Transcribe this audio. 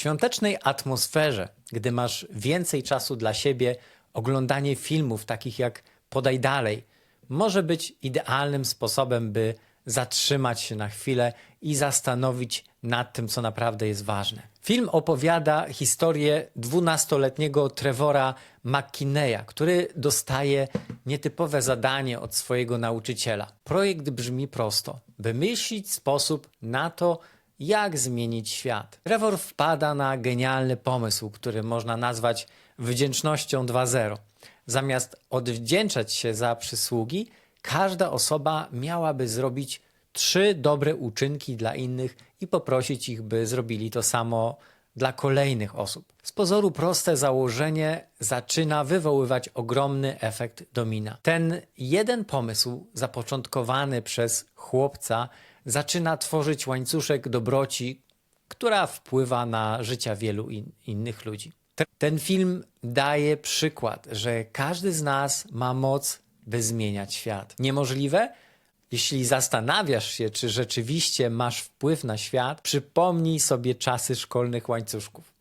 świątecznej atmosferze, gdy masz więcej czasu dla siebie, oglądanie filmów takich jak Podaj Dalej może być idealnym sposobem, by zatrzymać się na chwilę i zastanowić nad tym, co naprawdę jest ważne. Film opowiada historię 12-letniego Trevora McKinneya, który dostaje nietypowe zadanie od swojego nauczyciela. Projekt brzmi prosto: wymyślić sposób na to, jak zmienić świat. Trevor wpada na genialny pomysł, który można nazwać wdzięcznością 2.0. Zamiast odwdzięczać się za przysługi, każda osoba miałaby zrobić trzy dobre uczynki dla innych i poprosić ich, by zrobili to samo dla kolejnych osób. Z pozoru proste założenie zaczyna wywoływać ogromny efekt domina. Ten jeden pomysł, zapoczątkowany przez chłopca, zaczyna tworzyć łańcuszek dobroci, która wpływa na życia wielu in- innych ludzi. Te- Ten film daje przykład, że każdy z nas ma moc, by zmieniać świat. Niemożliwe? Jeśli zastanawiasz się, czy rzeczywiście masz wpływ na świat, przypomnij sobie czasy szkolnych łańcuszków.